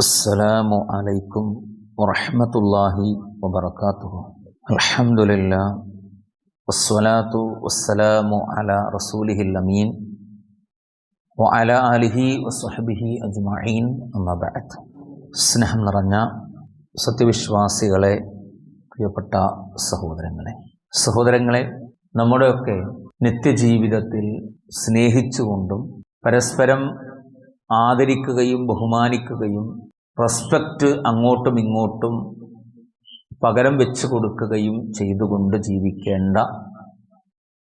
السلام عليكم ورحمة الله وبركاته الحمد لله والصلاة والسلام على رسوله الأمين وعلى آله وصحبه أجمعين أما بعد സ്നേഹം നിറഞ്ഞ സത്യവിശ്വാസികളെ പ്രിയപ്പെട്ട സഹോദരങ്ങളെ സഹോദരങ്ങളെ നമ്മുടെയൊക്കെ നിത്യജീവിതത്തിൽ സ്നേഹിച്ചുകൊണ്ടും പരസ്പരം ആദരിക്കുകയും ബഹുമാനിക്കുകയും റെസ്പെക്റ്റ് അങ്ങോട്ടും ഇങ്ങോട്ടും പകരം വെച്ച് കൊടുക്കുകയും ചെയ്തുകൊണ്ട് ജീവിക്കേണ്ട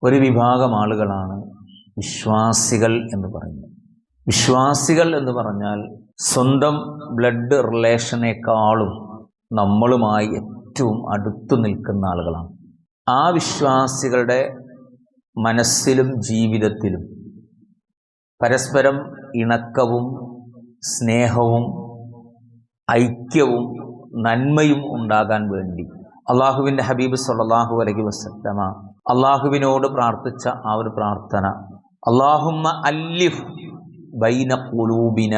ഒരു വിഭാഗം ആളുകളാണ് വിശ്വാസികൾ എന്ന് പറയുന്നത്. വിശ്വാസികൾ എന്ന് പറഞ്ഞാൽ സ്വന്തം ബ്ലഡ് റിലേഷനേക്കാളും നമ്മളുമായി ഏറ്റവും അടുത്തു നിൽക്കുന്ന ആളുകളാണ്. ആ വിശ്വാസികളുടെ മനസ്സിലും ജീവിതത്തിലും പരസ്പരം ഇണക്കവും സ്നേഹവും ഐക്യവും നന്മയും ഉണ്ടാകാൻ വേണ്ടി. അള്ളാഹുവിന്റെ ഹബീബ് സല്ലാഹു അലഹി വസ്ലമ അള്ളാഹുവിനോട് പ്രാർത്ഥിച്ച ആ ഒരു പ്രാർത്ഥന അള്ളാഹുമ്മ അല്ലിഫ് ബൈന കുലൂബിന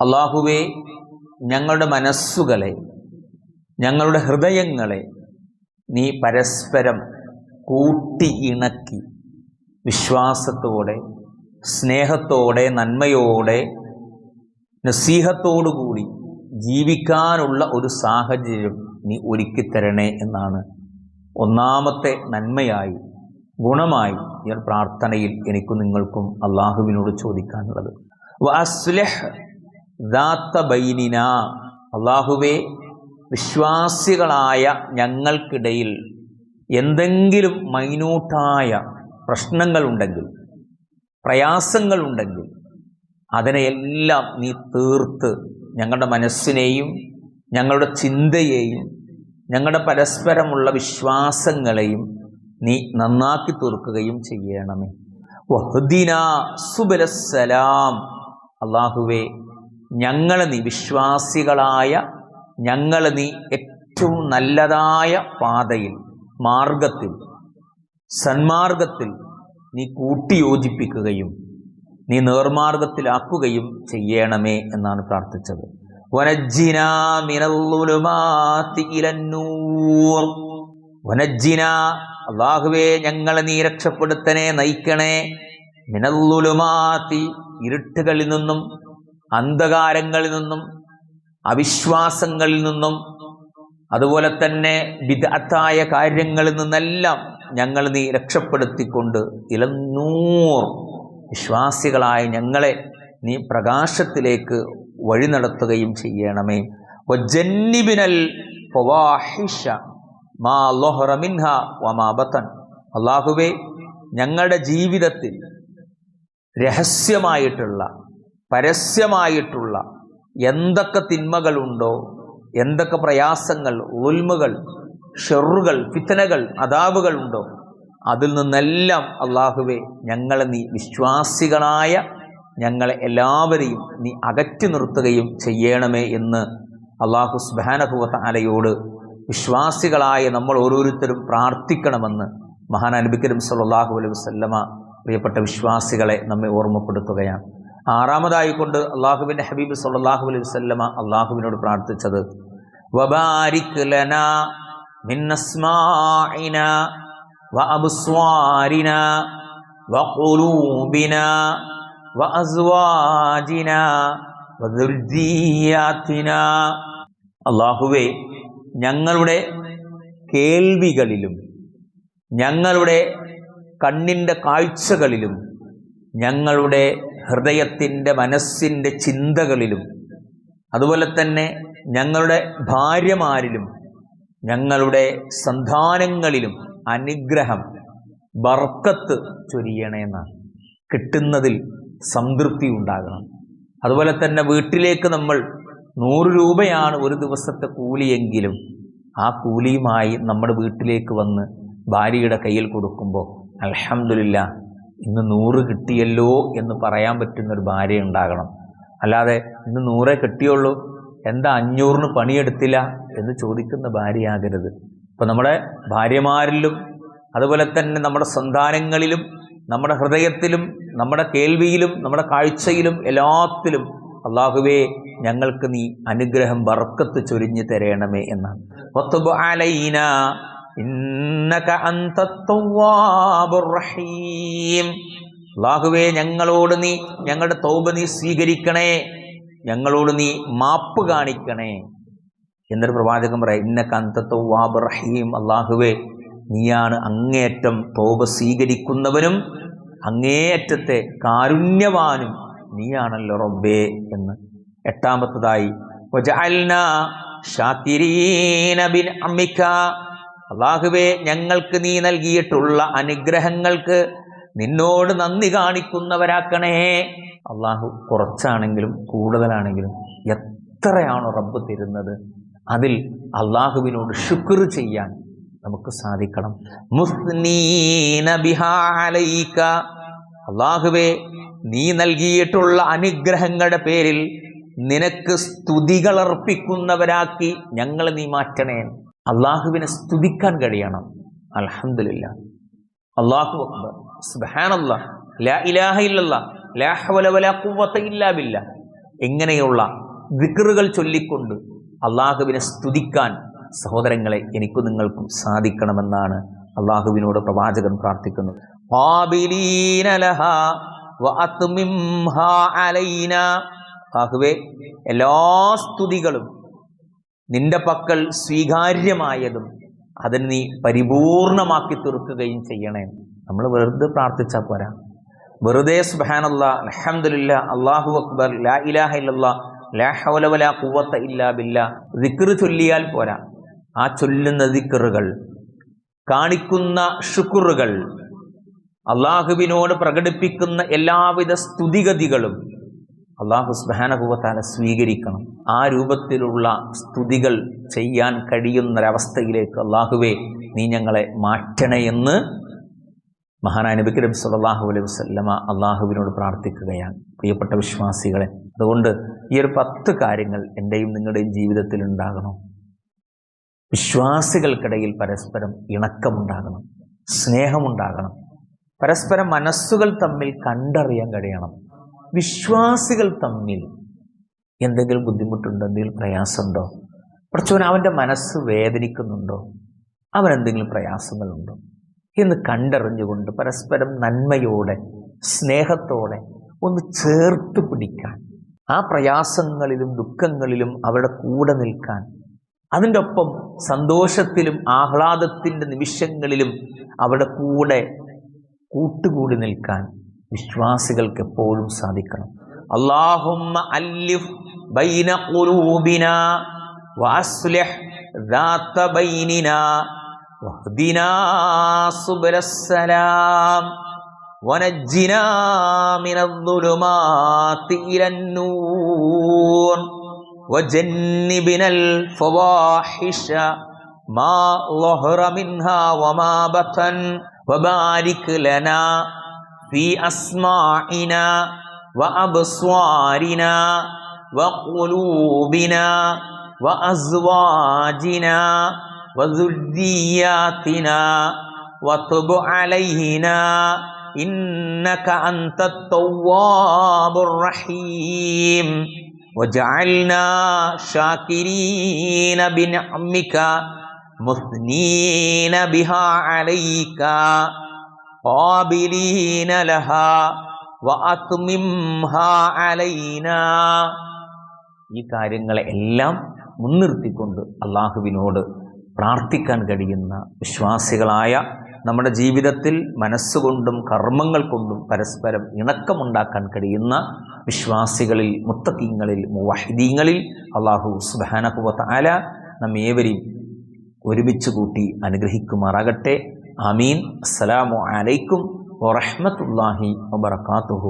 അള്ളാഹുവെ ഞങ്ങളുടെ മനസ്സുകളെ ഞങ്ങളുടെ ഹൃദയങ്ങളെ നീ പരസ്പരം കൂട്ടി ഇണക്കി വിശ്വാസത്തോടെ സ്നേഹത്തോടെ നന്മയോടെ നസീഹത്തോടുകൂടി ജീവിക്കാനുള്ള ഒരു സാഹചര്യം നീ ഒരുക്കി തരണേ എന്നാണ്. ഒന്നാമത്തെ നന്മയായി ഗുണമായി ഞാൻ പ്രാർത്ഥനയിൽ എനിക്കും നിങ്ങൾക്കും അള്ളാഹുവിനോട് ചോദിക്കാനുള്ളത്. ബൈനിന അള്ളാഹുവെ വിശ്വാസികളായ ഞങ്ങൾക്കിടയിൽ എന്തെങ്കിലും മൈന്യൂട്ടായ പ്രശ്നങ്ങളുണ്ടെങ്കിൽ പ്രയാസങ്ങളുണ്ടെങ്കിൽ അതിനെയെല്ലാം നീ തീർത്ത് ഞങ്ങളുടെ മനസ്സിനെയും ഞങ്ങളുടെ ചിന്തയെയും ഞങ്ങളുടെ പരസ്പരമുള്ള വിശ്വാസങ്ങളെയും നീ നന്നാക്കി തീർക്കുകയും ചെയ്യണമേ. വഹുദിന സുബലസലാം അള്ളാഹുവേ ഞങ്ങളെ നീ വിശ്വാസികളായ ഞങ്ങളെ നീ ഏറ്റവും നല്ലതായ പാതയിൽ മാർഗത്തിൽ സന്മാർഗത്തിൽ നീ കൂട്ടിയോജിപ്പിക്കുകയും നീ നേർമാർഗത്തിലാക്കുകയും ചെയ്യണമേ എന്നാണ് പ്രാർത്ഥിച്ചത്. വനജ്ജിന അള്ളാഹുവേ ഞങ്ങളെ നീ രക്ഷപ്പെടുത്തനെ നയിക്കണേ. മിനല്ലുലുമാത്തി ഇരുട്ടുകളിൽ നിന്നും അന്ധകാരങ്ങളിൽ നിന്നും അവിശ്വാസങ്ങളിൽ നിന്നും അതുപോലെ തന്നെ വിദഗ്ധായ കാര്യങ്ങളിൽ നിന്നെല്ലാം ഞങ്ങൾ നീ രക്ഷപ്പെടുത്തിക്കൊണ്ട് ഇലന്നൂർ. വിശ്വാസികളായ ഞങ്ങളെ നീ പ്രകാശത്തിലേക്ക് വഴി നടത്തുകയും ചെയ്യണമേ. ഫവാഹിഷ മാ മിൻഹ വമാബത്തൻ അള്ളാഹുവേ ഞങ്ങളുടെ ജീവിതത്തിൽ രഹസ്യമായിട്ടുള്ള പരസ്യമായിട്ടുള്ള എന്തൊക്കെ തിന്മകളുണ്ടോ എന്തൊക്കെ പ്രയാസങ്ങൾ ഉൽമുകൾ ഷെറുകൾ ഫിത്തനകൾ അതാവുകളുണ്ടോ അതിൽ നിന്നെല്ലാം അള്ളാഹുവെ ഞങ്ങളെ നീ വിശ്വാസികളായ ഞങ്ങളെ എല്ലാവരെയും നീ അകറ്റി നിർത്തുകയും ചെയ്യണമേ എന്ന് അള്ളാഹു സുബാനഭുവത്ത അലയോട് വിശ്വാസികളായ നമ്മൾ ഓരോരുത്തരും പ്രാർത്ഥിക്കണമെന്ന് മഹാൻ അനബിക്കരും സല്ലാഹു അലൈഹി വസ്ല്ലമ പ്രിയപ്പെട്ട വിശ്വാസികളെ നമ്മെ ഓർമ്മപ്പെടുത്തുകയാണ്. ആറാമതായി കൊണ്ട് അള്ളാഹുബിന്റെ ഹബീബ് സല്ലാഹു അലൈഹി വസ്ല്ലമ അള്ളാഹുവിനോട് പ്രാർത്ഥിച്ചത് വബാരിക് ലനാ മിന്നസ്മാഇന وأبصارنا وقلوبنا وأزواجنا وذرياتنا അള്ളാഹുവെ ഞങ്ങളുടെ കേൾവികളിലും ഞങ്ങളുടെ കണ്ണിൻ്റെ കാഴ്ചകളിലും ഞങ്ങളുടെ ഹൃദയത്തിൻ്റെ മനസ്സിൻ്റെ ചിന്തകളിലും അതുപോലെ തന്നെ ഞങ്ങളുടെ ഭാര്യമാരിലും ഞങ്ങളുടെ സന്താനങ്ങളിലും അനുഗ്രഹം ബർക്കത്ത് ചൊരിയണമെന്നാണ് കിട്ടുന്നതിൽ സംതൃപ്തി ഉണ്ടാകണം. അതുപോലെ തന്നെ വീട്ടിലേക്ക് നമ്മൾ നൂറ് രൂപയാണ് ഒരു ദിവസത്തെ കൂലിയെങ്കിലും ആ കൂലിയുമായി നമ്മുടെ വീട്ടിലേക്ക് വന്ന് ഭാര്യയുടെ കയ്യിൽ കൊടുക്കുമ്പോൾ അലഹമില്ല ഇന്ന് നൂറ് കിട്ടിയല്ലോ എന്ന് പറയാൻ പറ്റുന്നൊരു ഭാര്യ ഉണ്ടാകണം. അല്ലാതെ ഇന്ന് നൂറേ കിട്ടിയുള്ളൂ എന്താ അഞ്ഞൂറിന് പണിയെടുത്തില്ല? എന്ന് ചോദിക്കുന്ന ഭാര്യയാകരുത്. അപ്പോൾ നമ്മുടെ ഭാര്യമാരിലും അതുപോലെ തന്നെ നമ്മുടെ സന്താനങ്ങളിലും നമ്മുടെ ഹൃദയത്തിലും നമ്മുടെ കേൾവിയിലും നമ്മുടെ കാഴ്ചയിലും എല്ലാത്തിലും അള്ളാഹുവേ ഞങ്ങൾക്ക് നീ അനുഗ്രഹം ബർക്കത്ത് ചൊരിഞ്ഞു തരേണമേ എന്നാണ്. അള്ളാഹുവേ ഞങ്ങളോട് നീ ഞങ്ങളുടെ തൗബ നീ സ്വീകരിക്കണേ ഞങ്ങളോട് നീ മാപ്പ് കാണിക്കണേ. എന്നൊരു പ്രവാചകൻ പറയാം ഇന്ന റഹീം. അള്ളാഹുവേ നീയാണ് അങ്ങേയറ്റം തോപ സ്വീകരിക്കുന്നവനും അങ്ങേയറ്റത്തെ കാരുണ്യവാനും നീയാണല്ലോ റബ്ബേ എന്ന്. എട്ടാമത്തതായി. അള്ളാഹുവേ ഞങ്ങൾക്ക് നീ നൽകിയിട്ടുള്ള അനുഗ്രഹങ്ങൾക്ക് നിന്നോട് നന്ദി കാണിക്കുന്നവരാക്കണേ. അള്ളാഹു കുറച്ചാണെങ്കിലും കൂടുതലാണെങ്കിലും എത്രയാണോ റബ്ബ് തരുന്നത്. അതിൽ അള്ളാഹുവിനോട് ശുക്ർ ചെയ്യാൻ നമുക്ക് സാധിക്കണം. മുസ്നീന ബിഹാ അലൈക. അള്ളാഹുവേ നീ നൽകിയിട്ടുള്ള അനുഗ്രഹങ്ങളുടെ പേരിൽ നിനക്ക് സ്തുതികൾ അർപ്പിക്കുന്നവരാക്കി ഞങ്ങൾ നീ മാറ്റണേ. അള്ളാഹുവിനെ സ്തുതിക്കാൻ കഴിയണം. അലഹമില്ല അള്ളാഹു അക്ബർ. സുബ്ഹാനല്ലാ ലാ ഇലാഹ വിക്റുകൾ ചൊല്ലിക്കൊണ്ട് അള്ളാഹുവിനെ സ്തുതിക്കാൻ സഹോദരങ്ങളെ എനിക്കും നിങ്ങൾക്കും സാധിക്കണമെന്നാണ് അള്ളാഹുവിനോട് പ്രവാചകൻ പ്രാർത്ഥിക്കുന്നത് എല്ലാ സ്തുതികളും നിന്റെ പക്കൽ സ്വീകാര്യമായതും അതിന് നീ പരിപൂർണമാക്കി തീർക്കുകയും ചെയ്യണേ. നമ്മൾ വെറുതെ പ്രാർത്ഥിച്ചാൽ പോരാ. വെറുതെ സുബാനുള്ള അലഹമില്ല അള്ളാഹു അക്ബർ ലാ ഇലാഹ ഇല്ലല്ലാ ലാ ഹൗല വലാ ഖുവത്ത ഇല്ലാ ബില്ലാ. ദിക്കറ് ചൊല്ലിയാൽ പോരാ. ആ ചൊല്ലുന്ന ദിക്കറുകൾ കാണിക്കുന്ന ഷുക്കുറുകൾ അള്ളാഹുവിനോട് പ്രകടിപ്പിക്കുന്ന എല്ലാവിധ സ്തുതിഗതികളും അള്ളാഹു സുബാനകുവത്താല സ്വീകരിക്കണം. ആ രൂപത്തിലുള്ള സ്തുതികൾ ചെയ്യാൻ കഴിയുന്നൊരവസ്ഥയിലേക്ക് അള്ളാഹുവെ നീ ഞങ്ങളെ മാറ്റണേ എന്ന് മഹാനായ നബി സല്ലാഹു അലൈഹി വസല്ലമ അള്ളാഹുവിനോട് പ്രാർത്ഥിക്കുകയാണ്. പ്രിയപ്പെട്ട വിശ്വാസികളെ അതുകൊണ്ട് ഈ ഒരു പത്ത് കാര്യങ്ങൾ എന്റെയും നിങ്ങളുടെയും ജീവിതത്തിൽ ഉണ്ടാകണം. വിശ്വാസികൾക്കിടയിൽ പരസ്പരം ഇണക്കമുണ്ടാകണം സ്നേഹമുണ്ടാകണം പരസ്പരം മനസ്സുകൾ തമ്മിൽ കണ്ടറിയാൻ കഴിയണം. വിശ്വാസികൾ തമ്മിൽ എന്തെങ്കിലും ബുദ്ധിമുട്ടുണ്ടോ? എന്തെങ്കിലും പ്രയാസമുണ്ടോ? കുറച്ചവൻ അവന്റെ മനസ്സ് വേദനിക്കുന്നുണ്ടോ? അവനെന്തെങ്കിലും പ്രയാസങ്ങളുണ്ടോ? എന്ന് കണ്ടറിഞ്ഞുകൊണ്ട് പരസ്പരം നന്മയോടെ സ്നേഹത്തോടെ ഒന്ന് ചേർത്ത് പിടിക്കാൻ ആ പ്രയാസങ്ങളിലും ദുഃഖങ്ങളിലും അവരുടെ കൂടെ നിൽക്കാൻ അതിൻ്റെ ഒപ്പം സന്തോഷത്തിലും ആഹ്ലാദത്തിൻ്റെ നിമിഷങ്ങളിലും അവരുടെ കൂടെ കൂട്ടുകൂടി നിൽക്കാൻ വിശ്വാസികൾക്ക് എപ്പോഴും സാധിക്കണം അള്ളാഹുമ്മ അല്ലിഫ് ബൈന ഖുലൂബിന വഅസ്ലിഹ് ذات بيننا واهدنا سبل السلام ونجنا من الظلمات إلى النور وجنبنا الفواحش ما ظهر منها وما بطن وبارك لنا في أسماعنا وأبصارنا وقلوبنا وأزواجنا وذرياتنا وتب علينا إنك أنت التواب الرحيم وجعلنا شاكرين بنعمك مثنين بها عليك قابلين لها وأتممها علينا ഈ കാര്യങ്ങളെ എല്ലാം മുൻനിർത്തിക്കൊണ്ട് അള്ളാഹുവിനോട് പ്രാർത്ഥിക്കാൻ കഴിയുന്ന വിശ്വാസികളായ നമ്മുടെ ജീവിതത്തിൽ മനസ്സുകൊണ്ടും കർമ്മങ്ങൾ കൊണ്ടും പരസ്പരം ഇണക്കമുണ്ടാക്കാൻ കഴിയുന്ന വിശ്വാസികളിൽ മുത്തക്കീങ്ങളിൽ മുവഹിദീങ്ങളിൽ അള്ളാഹു സുബാനഹുവത്ത് ആല നമ്മേവരെയും ഒരുമിച്ച് കൂട്ടി അനുഗ്രഹിക്കുമാറാകട്ടെ. അമീൻ അസ്സലാമു അലൈക്കും വറഹ്മത്തുള്ളാഹി വബറകാതുഹു.